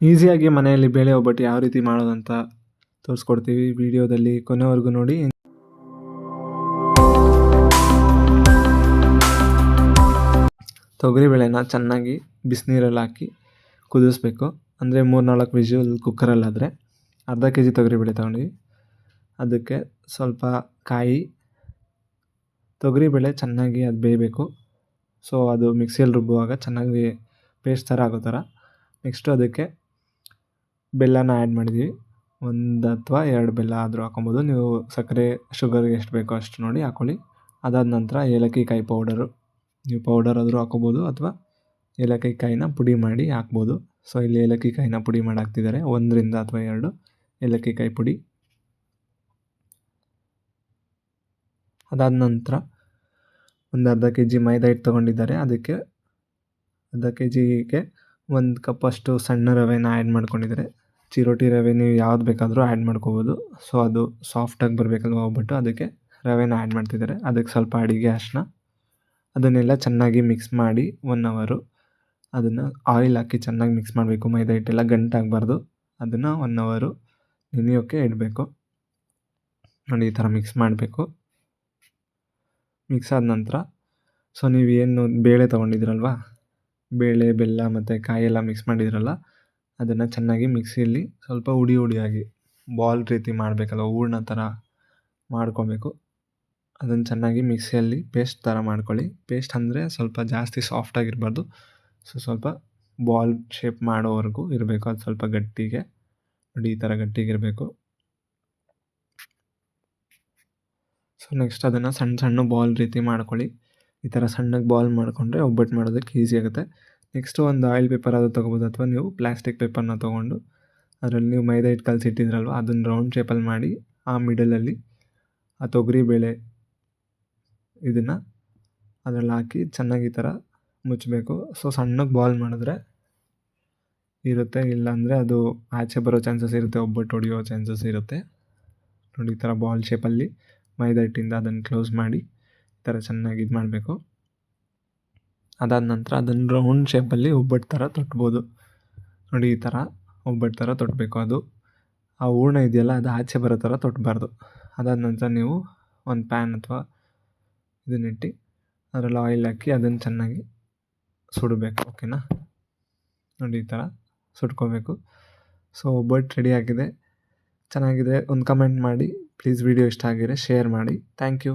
ಈಸಿಯಾಗಿ ಮನೆಯಲ್ಲಿ ಬೇಳೆ ಒಬ್ಬಟ್ಟು ಯಾವ ರೀತಿ ಮಾಡೋದಂತ ತೋರಿಸ್ಕೊಡ್ತೀವಿ ವಿಡಿಯೋದಲ್ಲಿ ಕೊನೆವರೆಗೂ ನೋಡಿ. ತೊಗರಿಬೇಳೆನ ಚೆನ್ನಾಗಿ ಬಿಸಿನೀರಲ್ಲಿ ಹಾಕಿ ಕುದಿಸ್ಬೇಕು. ಅಂದರೆ ಮೂರು ನಾಲ್ಕು ವಿಷಲ್ ಕುಕ್ಕರಲ್ಲಾದರೆ ಅರ್ಧ ಕೆ ಜಿ ತೊಗರಿಬೇಳೆ ತೊಗೊಂಡ್ವಿ. ಅದಕ್ಕೆ ಸ್ವಲ್ಪ ಕಾಯಿ ತೊಗರಿಬೇಳೆ ಚೆನ್ನಾಗಿ ಅದು ಬೇಯಬೇಕು. ಸೊ ಅದು ಮಿಕ್ಸಿಯಲ್ಲಿ ರುಬ್ಬುವಾಗ ಚೆನ್ನಾಗಿ ಪೇಸ್ಟ್ ಥರ ಆಗೋ ಥರ. ನೆಕ್ಸ್ಟು ಅದಕ್ಕೆ ಬೆಲ್ಲನ ಆ್ಯಡ್ ಮಾಡಿದ್ದೀವಿ ಒಂದು ಅಥವಾ ಎರಡು ಬೆಲ್ಲ ಆದರೂ ಹಾಕೊಬೋದು ನೀವು ಸಕ್ಕರೆ ಶುಗರ್ಗೆ ಎಷ್ಟು ಬೇಕೋ ಅಷ್ಟು ನೋಡಿ ಹಾಕ್ಕೊಳ್ಳಿ ಅದಾದ ನಂತರ ಏಲಕ್ಕಿ ಕಾಯಿ ಪೌಡರು ನೀವು ಪೌಡರ್ ಆದರೂ ಹಾಕೋಬೋದು ಅಥವಾ ಏಲಕ್ಕಿ ಕಾಯಿನ ಪುಡಿ ಮಾಡಿ ಹಾಕ್ಬೋದು. ಸೊ ಇಲ್ಲಿ ಏಲಕ್ಕಿ ಕಾಯಿನ ಪುಡಿ ಮಾಡಿ ಹಾಕ್ತಿದ್ದಾರೆ ಒಂದರಿಂದ ಅಥವಾ ಎರಡು ಏಲಕ್ಕಿ ಕಾಯಿ ಪುಡಿ. ಅದಾದ ನಂತರ ಒಂದು ಅರ್ಧ ಕೆ ಜಿ ಮೈದಾ ಹಿಟ್ಟು ತೊಗೊಂಡಿದ್ದಾರೆ. ಅದಕ್ಕೆ ಅರ್ಧ ಕೆ ಜಿಗೆ ಒಂದು ಕಪ್ಪಷ್ಟು ಸಣ್ಣ ರವೆನ ಆ್ಯಡ್ ಮಾಡ್ಕೊಂಡಿದ್ದಾರೆ. ಚಿರೋಟಿ ರವೆ ನೀವು ಯಾವ್ದು ಬೇಕಾದರೂ ಆ್ಯಡ್ ಮಾಡ್ಕೋಬೋದು. ಸೊ ಅದು ಸಾಫ್ಟಾಗಿ ಬರಬೇಕಲ್ವ ಹೋಗ್ಬಿಟ್ಟು ಅದಕ್ಕೆ ರವೆನ ಆ್ಯಡ್ ಮಾಡ್ತಿದ್ದಾರೆ. ಅದಕ್ಕೆ ಸ್ವಲ್ಪ ಅಡಿಗೆ ಅರಿಶಿನ ಅದನ್ನೆಲ್ಲ ಚೆನ್ನಾಗಿ ಮಿಕ್ಸ್ ಮಾಡಿ ಒನ್ ಅವರು ಅದನ್ನು ಆಯಿಲ್ ಹಾಕಿ ಚೆನ್ನಾಗಿ ಮಿಕ್ಸ್ ಮಾಡಬೇಕು. ಮೈದಾ ಹಿಟ್ಟೆಲ್ಲ ಗಂಟಾಗಬಾರ್ದು ಅದನ್ನು ಒನ್ ಅವರು ನೆನೆಯೋಕ್ಕೆ ಇಡಬೇಕು. ನೋಡಿ, ಈ ಥರ ಮಿಕ್ಸ್ ಮಾಡಬೇಕು. ಮಿಕ್ಸ್ ಆದ ನಂತರ ಸೊ ನೀವು ಏನು ಬೇಳೆ ತೊಗೊಂಡಿದ್ರಲ್ವ? ಬೇಳೆ, ಬೆಲ್ಲ ಮತ್ತು ಕಾಯಿ ಎಲ್ಲ ಮಿಕ್ಸ್ ಮಾಡಿದ್ರಲ್ಲ ಅದನ್ನು ಚೆನ್ನಾಗಿ ಮಿಕ್ಸಿಯಲ್ಲಿ ಸ್ವಲ್ಪ ಉಡಿ ಉಡಿಯಾಗಿ ಬಾಲ್ ರೀತಿ ಮಾಡಬೇಕಲ್ಲ, ಹೂರ್ಣ ಥರ ಮಾಡ್ಕೊಬೇಕು. ಅದನ್ನು ಚೆನ್ನಾಗಿ ಮಿಕ್ಸಿಯಲ್ಲಿ ಪೇಸ್ಟ್ ಥರ ಮಾಡ್ಕೊಳ್ಳಿ. ಪೇಸ್ಟ್ ಅಂದರೆ ಸ್ವಲ್ಪ ಜಾಸ್ತಿ ಸಾಫ್ಟಾಗಿರಬಾರ್ದು ಸೊ ಸ್ವಲ್ಪ ಬಾಲ್ ಶೇಪ್ ಮಾಡೋವರೆಗೂ ಇರಬೇಕು. ಅದು ಸ್ವಲ್ಪ ಗಟ್ಟಿಗೆ ನೋಡಿ ಈ ಥರ ಗಟ್ಟಿಗಿರಬೇಕು ಸೊ ನೆಕ್ಸ್ಟ್ ಅದನ್ನು ಸಣ್ಣ ಸಣ್ಣ ಬಾಲ್ ರೀತಿ ಮಾಡ್ಕೊಳ್ಳಿ. ಈ ಥರ ಸಣ್ಣಗೆ ಬಾಲ್ ಮಾಡಿಕೊಂಡ್ರೆ ಒಬ್ಬಟ್ಟು ಮಾಡೋದಕ್ಕೆ ಈಸಿ ಆಗುತ್ತೆ. ನೆಕ್ಸ್ಟು ಒಂದು ಆಯಿಲ್ ಪೇಪರ್ ಅದು ತೊಗೋಬೋದು. ಅಥವಾ ನೀವು ಪ್ಲಾಸ್ಟಿಕ್ ಪೇಪರ್ನ ತೊಗೊಂಡು ಅದರಲ್ಲಿ ನೀವು ಮೈದಾ ಹಿಟ್ಟು ಕಲಸಿಟ್ಟಿದ್ರಲ್ವ, ಅದನ್ನು ರೌಂಡ್ ಶೇಪಲ್ಲಿ ಮಾಡಿ, ಆ ಮಿಡಲಲ್ಲಿ ಆ ತೊಗರಿ ಬೇಳೆ ಇದನ್ನು ಅದರಲ್ಲಿ ಹಾಕಿ ಚೆನ್ನಾಗಿ ಈ ಥರ ಮುಚ್ಚಬೇಕು. ಸೊ ಸಣ್ಣಗೆ ಬಾಲ್ ಮಾಡಿದ್ರೆ ಇರುತ್ತೆ. ಇಲ್ಲಾಂದರೆ ಅದು ಆಚೆ ಬರೋ ಚಾನ್ಸಸ್ ಇರುತ್ತೆ, ಒಬ್ಬಟ್ಟು ಹೊಡೆಯೋ ಚಾನ್ಸಸ್ ಇರುತ್ತೆ. ನೋಡಿ, ಈ ಥರ ಬಾಲ್ ಶೇಪಲ್ಲಿ ಮೈದಾ ಹಿಟ್ಟಿಂದ ಅದನ್ನು ಕ್ಲೋಸ್ ಮಾಡಿ ಈ ಥರ ಚೆನ್ನಾಗಿ ಇದು ಮಾಡಬೇಕು ಅದಾದ ನಂತರ ಅದನ್ನು ರೌಂಡ್ ಶೇಪಲ್ಲಿ ಒಬ್ಬಟ್ಟು ಥರ ತೊಟ್ಬೋದು. ನೋಡಿ ಈ ಥರ ಒಬ್ಬಟ್ಟು ಥರ ತೊಟ್ಟಬೇಕು ಅದು. ಆ ಹೂರ್ಣ ಇದೆಯಲ್ಲ, ಅದು ಆಚೆ ಬರೋ ಥರ ತೊಟ್ಟಬಾರ್ದು ಅದಾದ ನಂತರ ನೀವು ಒಂದು ಪ್ಯಾನ್ ಅಥವಾ ಇದನ್ನಿಟ್ಟು ಅದರಲ್ಲಿ ಆಯಿಲ್ ಹಾಕಿ ಅದನ್ನು ಚೆನ್ನಾಗಿ ಸುಡಬೇಕು ಓಕೆನಾ ನೋಡಿ ಈ ಥರ ಸುಟ್ಕೋಬೇಕು. ಸೊ ಒಬ್ಬಟ್ಟು ರೆಡಿ ಆಗಿದೆ. ಚೆನ್ನಾಗಿದೆ ಒಂದು ಕಮೆಂಟ್ ಮಾಡಿ. ಪ್ಲೀಸ್ ವಿಡಿಯೋ ಇಷ್ಟ ಆಗಿದ್ರೆ ಶೇರ್ ಮಾಡಿ. Thank you